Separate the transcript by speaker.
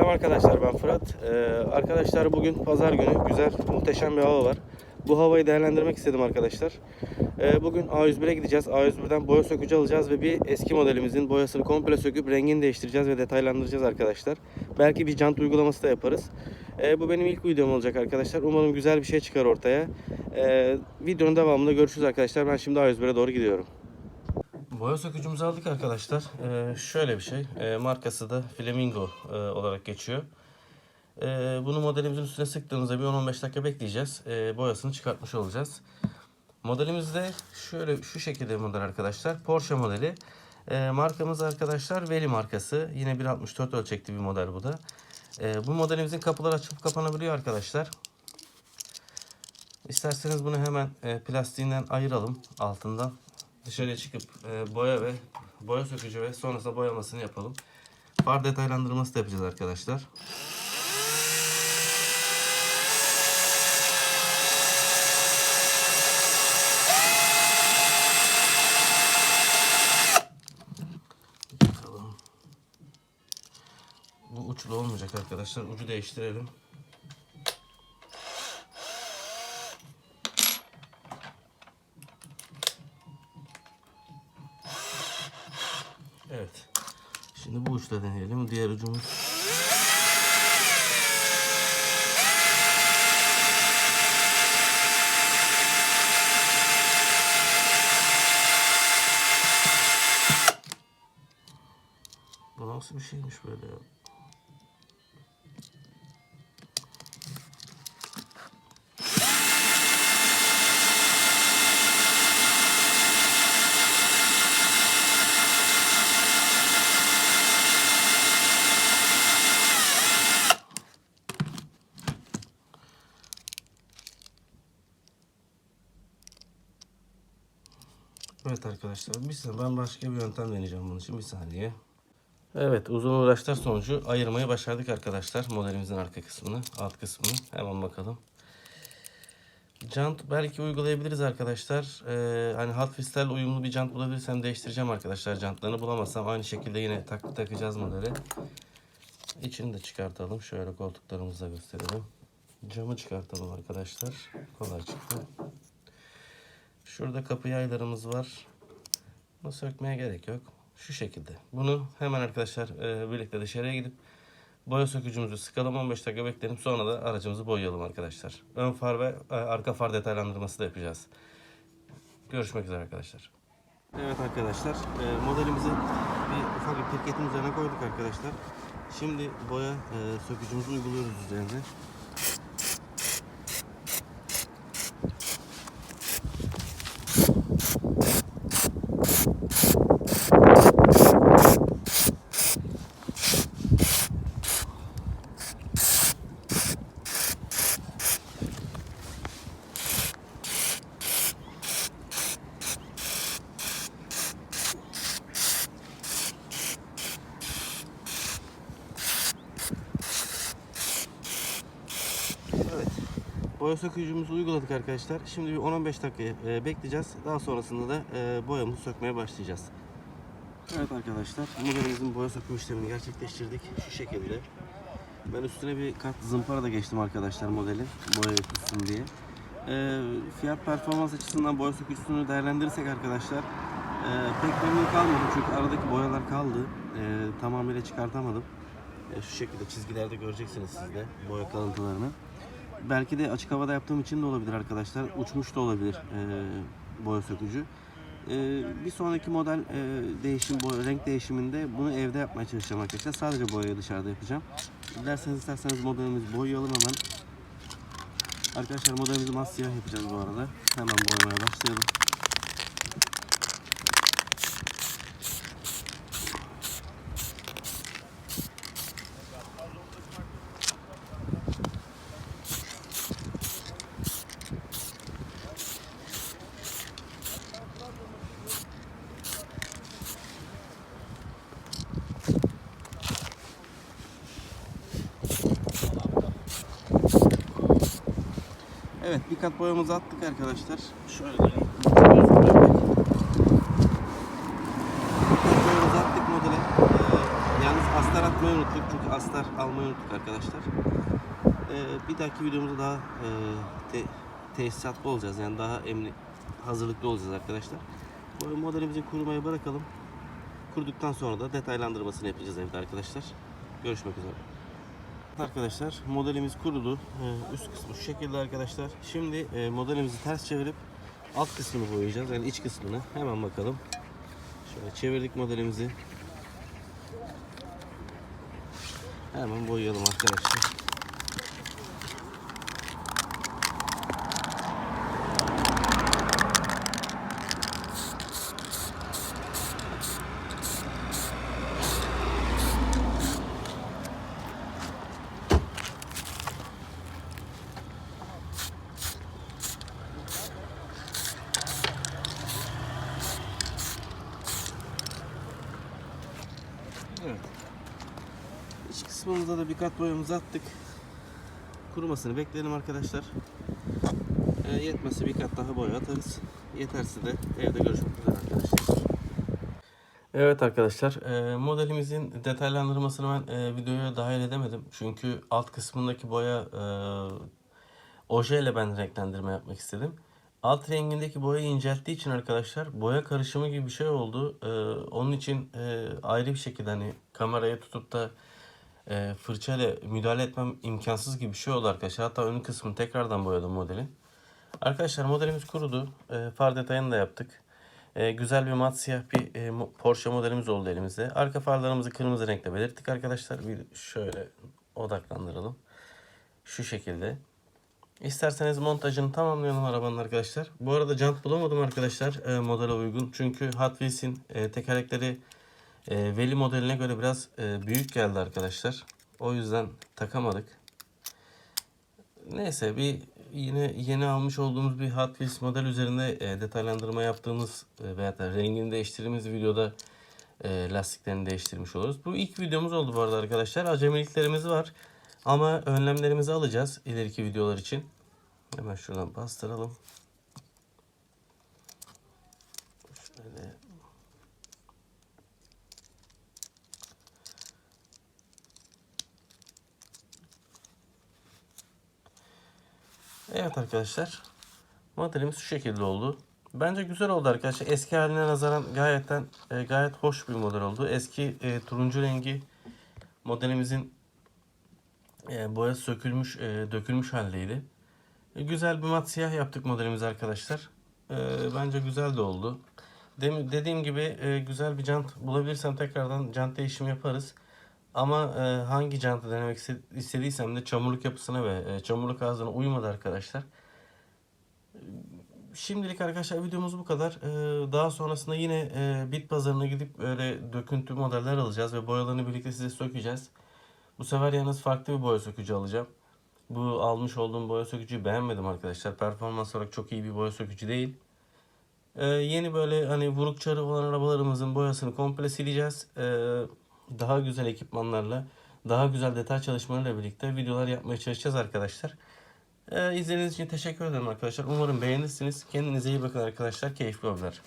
Speaker 1: Selam arkadaşlar ben Fırat. Ee, arkadaşlar bugün pazar günü güzel muhteşem bir hava var. Bu havayı değerlendirmek istedim arkadaşlar. Ee, bugün A101'e gideceğiz. A101'den boya sökücü alacağız ve bir eski modelimizin boyasını komple söküp rengini değiştireceğiz ve detaylandıracağız arkadaşlar. Belki bir jant uygulaması da yaparız. Ee, bu benim ilk videom olacak arkadaşlar. Umarım güzel bir şey çıkar ortaya. Ee, videonun devamında görüşürüz arkadaşlar. Ben şimdi A101'e doğru gidiyorum. Boya sökücümüzü aldık arkadaşlar. Ee, şöyle bir şey. Ee, markası da Flamingo e, olarak geçiyor. Ee, bunu modelimizin üstüne sıktığımızda bir 10-15 dakika bekleyeceğiz. Ee, boyasını çıkartmış olacağız. Modelimiz de şöyle şu şekilde model arkadaşlar. Porsche modeli. Ee, markamız arkadaşlar Veli markası. Yine 1.64 ölçekli bir model bu da. Ee, bu modelimizin kapıları açılıp kapanabiliyor arkadaşlar. İsterseniz bunu hemen e, plastiğinden ayıralım altından. Dışarıya çıkıp e, boya ve boya sökücü ve sonrasında boyamasını yapalım. Far detaylandırması da yapacağız arkadaşlar. Bakalım. Bu uçlu olmayacak arkadaşlar. Ucu değiştirelim. Şimdi bu uçla deneyelim. Diğer ucumuz. Bu nasıl bir şeymiş böyle ya? Evet arkadaşlar bir saniye ben başka bir yöntem deneyeceğim bunun için bir saniye. Evet uzun uğraşlar sonucu ayırmayı başardık arkadaşlar modelimizin arka kısmını alt kısmını hemen bakalım. Jant belki uygulayabiliriz arkadaşlar. Ee, hani Hot Wheels'lerle uyumlu bir jant bulabilirsem değiştireceğim arkadaşlar jantlarını. Bulamazsam aynı şekilde yine tak takacağız modeli. İçini de çıkartalım. Şöyle koltuklarımızı da gösterelim. Camı çıkartalım arkadaşlar. Kolay çıktı. Şurada kapı yaylarımız var. Bunu sökmeye gerek yok. Şu şekilde. Bunu hemen arkadaşlar e, birlikte dışarıya gidip boya sökücümüzü sıkalım 15 dakika bekleyelim. Sonra da aracımızı boyayalım arkadaşlar. Ön far ve e, arka far detaylandırması da yapacağız. Görüşmek üzere arkadaşlar. Evet arkadaşlar e, modelimizi bir ufak bir pirketin üzerine koyduk arkadaşlar. Şimdi boya e, sökücümüzü uyguluyoruz üzerine. Boya sökücümüzü uyguladık arkadaşlar. Şimdi bir 10-15 dakika e, bekleyeceğiz. Daha sonrasında da e, boyamızı sökmeye başlayacağız. Evet arkadaşlar, modelimizin boya söküm işlemini gerçekleştirdik. Şu şekilde. Ben üstüne bir kat zımpara da geçtim arkadaşlar modelin. Boya tutsun diye. E, fiyat performans açısından boya sökücüsünü değerlendirirsek arkadaşlar e, pek memnun kalmadım çünkü aradaki boyalar kaldı. E, tamamıyla çıkartamadım. E, şu şekilde çizgilerde göreceksiniz siz de boya kalıntılarını. Belki de açık havada yaptığım için de olabilir arkadaşlar. Uçmuş da olabilir e, boya sökücü. E, bir sonraki model e, değişim, boya, renk değişiminde bunu evde yapmaya çalışacağım arkadaşlar. Sadece boyayı dışarıda yapacağım. Dilerseniz isterseniz modelimizi boyayalım hemen. Arkadaşlar modelimizi masiyah yapacağız bu arada. Hemen boyamaya başlayalım. Evet bir kat boyamızı attık arkadaşlar. Şöyle kat boyamızı attık modele. Ee, yalnız astar atmayı unuttuk çünkü astar almayı unuttuk arkadaşlar. Ee, bir dahaki videomuzda daha e, te- tesisatlı olacağız yani daha emni hazırlıklı olacağız arkadaşlar. Bu modelimizi kurumaya bırakalım. Kurduktan sonra da detaylandırmasını yapacağız evde arkadaşlar. Görüşmek üzere. Arkadaşlar modelimiz kurudu. Ee, Üst kısmı şu şekilde arkadaşlar. Şimdi e, modelimizi ters çevirip alt kısmını boyayacağız. Yani iç kısmını. Hemen bakalım. Şöyle çevirdik modelimizi. Hemen boyayalım arkadaşlar. Evet. İç kısmımıza da bir kat boyamızı attık. Kurumasını bekleyelim arkadaşlar. Ee, yetmezse bir kat daha boya atarız. Yeterse de evde görüşmek üzere arkadaşlar. Evet arkadaşlar e, modelimizin detaylandırmasını ben e, videoya dahil edemedim. Çünkü alt kısmındaki boya e, oje ile ben renklendirme yapmak istedim. Alt rengindeki boyayı incelttiği için arkadaşlar boya karışımı gibi bir şey oldu. E, onun için e, ayrı bir şekilde hani kameraya tutup da e, fırçayla müdahale etmem imkansız gibi bir şey oldu arkadaşlar. Hatta ön kısmını tekrardan boyadım modelin. Arkadaşlar modelimiz kurudu. E, far detayını da yaptık. E, güzel bir mat siyah bir e, Porsche modelimiz oldu elimizde. Arka farlarımızı kırmızı renkte belirttik arkadaşlar. Bir şöyle odaklandıralım. Şu şekilde. İsterseniz montajını tamamlayalım arabanın arkadaşlar. Bu arada jant bulamadım arkadaşlar e, modele uygun. Çünkü Hot Wheels'in e, tekerlekleri e, Veli modeline göre biraz e, büyük geldi arkadaşlar. O yüzden takamadık. Neyse bir yine yeni almış olduğumuz bir Hot Wheels model üzerinde e, detaylandırma yaptığımız e, veya da rengini değiştirdiğimiz videoda e, lastiklerini değiştirmiş oluruz. Bu ilk videomuz oldu bu arada arkadaşlar. Acemiliklerimiz var. Ama önlemlerimizi alacağız ileriki videolar için. Hemen şuradan bastıralım. Şöyle. Evet arkadaşlar. Modelimiz şu şekilde oldu. Bence güzel oldu arkadaşlar. Eski haline nazaran gayetten e, gayet hoş bir model oldu. Eski e, turuncu rengi modelimizin e, boya sökülmüş, e, dökülmüş haldeydi. E, güzel bir mat siyah yaptık modelimiz arkadaşlar. E, bence güzel de oldu. Dem- dediğim gibi e, güzel bir jant bulabilirsem tekrardan jant değişimi yaparız. Ama e, hangi jantı denemek iste- istediysem de çamurluk yapısına ve e, çamurluk ağzına uymadı arkadaşlar. Şimdilik arkadaşlar videomuz bu kadar. Ee, daha sonrasında yine e, bit pazarına gidip öyle döküntü modeller alacağız ve boyalarını birlikte size sökeceğiz. Bu sefer yalnız farklı bir boya sökücü alacağım. Bu almış olduğum boya sökücüyü beğenmedim arkadaşlar. Performans olarak çok iyi bir boya sökücü değil. Ee, yeni böyle hani vuruk çarı olan arabalarımızın boyasını komple sileceğiz. Ee, daha güzel ekipmanlarla, daha güzel detay çalışmalarıyla birlikte videolar yapmaya çalışacağız arkadaşlar. Ee, izlediğiniz için teşekkür ederim arkadaşlar. Umarım beğenirsiniz. Kendinize iyi bakın arkadaşlar. Keyifli olurlar.